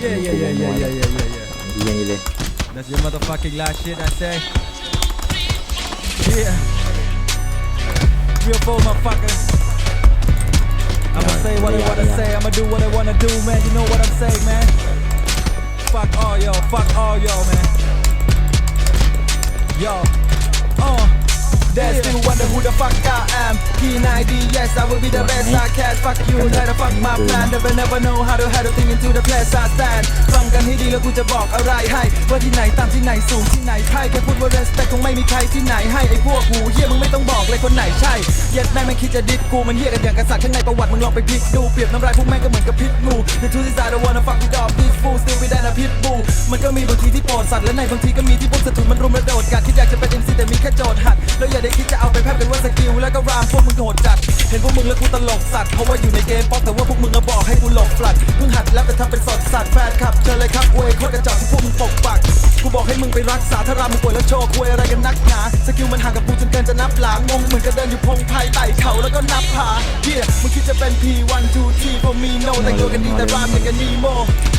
Yeah, yeah, yeah, yeah, yeah, yeah, yeah, yeah. Yan ile. That's your motherfucking last shit I say. Yeah. Real full motherfucker. I'ma say what I wanna say, I'ma do what I wanna do, man. You know what I'm saying, man. Fuck all y'all, fuck all y'all, man. Yo. They still wonder who the fuck I am. P90, yes, I will be the best I can. Fuck you, let the fuck my plan. Never, never know how to handle thing into the place I stand. ฟังกันให้ดีแล้วกูจะบอกอะไรให้ว่าที่ไหนตามที่ไหนสูงที่ไหนไพ่แค่พูดว่า respect คงไม่มีใครที่ไหนให้ไอ้พวกหูเฮียมึงไม่ต้องบอกเลยคนไหนใช่เย็ดแม่งไม่คิดจะดิดกูมันเฮียกันอย่างกษัตริย์ข้างในประวัติมึงลองไปพลิกดูเปรียบน้ำลายพวกแม่งก็เหมือนกับพิษงู The truth is I don't wanna fuck with all these fools still be that a pit bull มันก็มีบางทีที่โปรดสัตว์และในบางทีก็มีที่พวกศัตรูมันรุมระโดดกัดคิดอยากจะเป็น MC แต่มีแค่โจทย์หัด แล้วอย่าได้คิดจะเอาไปแพร่เป็นว่าสกิลแล้วก็รามพวกมึงโหดจัด เห็นพวกมึงแล้วกูตลกสัตว์เพราะว่าอยู่ในเกมป๊อปแต่ว่าพวกมึงก็บอกให้กูหลบฟลัดเพิ่งหัดแล้วแต่ทำเป็นสดสัตว์แฟนคลับเชิญเลยครับเวยโคตรกระจอกที่พวกมึงปกปักกูบอกให้มึงไปรักษาถ้ารามึงป่วยแล้วโชว์คุยอะไรกันนักหนาสกิลมันห่างกับกูจนเกินจะนับหลางงงเหมือนกับเดินอยู่พงไพ่ไต่เขาแล้วก็นับผาเฮียมึงคิดจะเป็น P1 2 3 for me no แต่งตัวกันดีแต่รามอย่างกันนีโม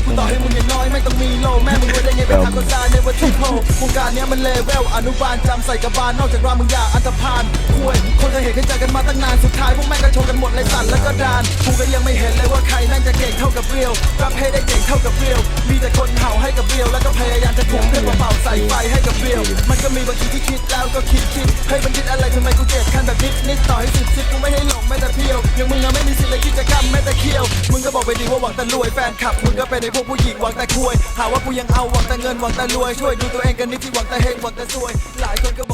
กูต่อให้มึงอย่างน้อยไม่ต้องมีโลแม่มึง รวยได้ไงก็ได้ในวันที่โพวงการเนี้ยมันเลเวลอนุบาลจำใส่กระบาลนอกจากรามมึงอย่าอันตรพานคุยคนเคยเห็นเคยเจอกันมาตั้งนานสุดท้ายพวกแม่งก็โชว์กันหมดเลยสั่นแล้วก็ดานกูก็ยังไม่เห็นเลยว่าใครแม่งจะเก่งเท่ากับเรียวรับให้ได้เก่งเท่ากับเรียวมีแต่คนเห่าให้กับเรียวแล้วก็พยายามจะถ่วงเพื่อมาเป่าใส่ไฟให้กับเรียวมันก็มีบางทีที่คิดแล้วก็คิดคิดให้มันคิดอะไรทำไมกูเจ็บขั้นแบบนิดนิดต่อให้สิบสิบกูไม่ให้หลงแม้แต่เพียวย่างมึง บอกไปดีว่าหวังแต่รวยแฟนคลับมึงก็เป็นไอ้พวกผู้หญิงหวังแต่คุยหาว่ากูยังเอาหวังแต่เงินหวังแต่รวยช่วยดูตัวเองกันนิดที่หวังแต่เฮงหวังแต่ซวย หลายคนก็บอก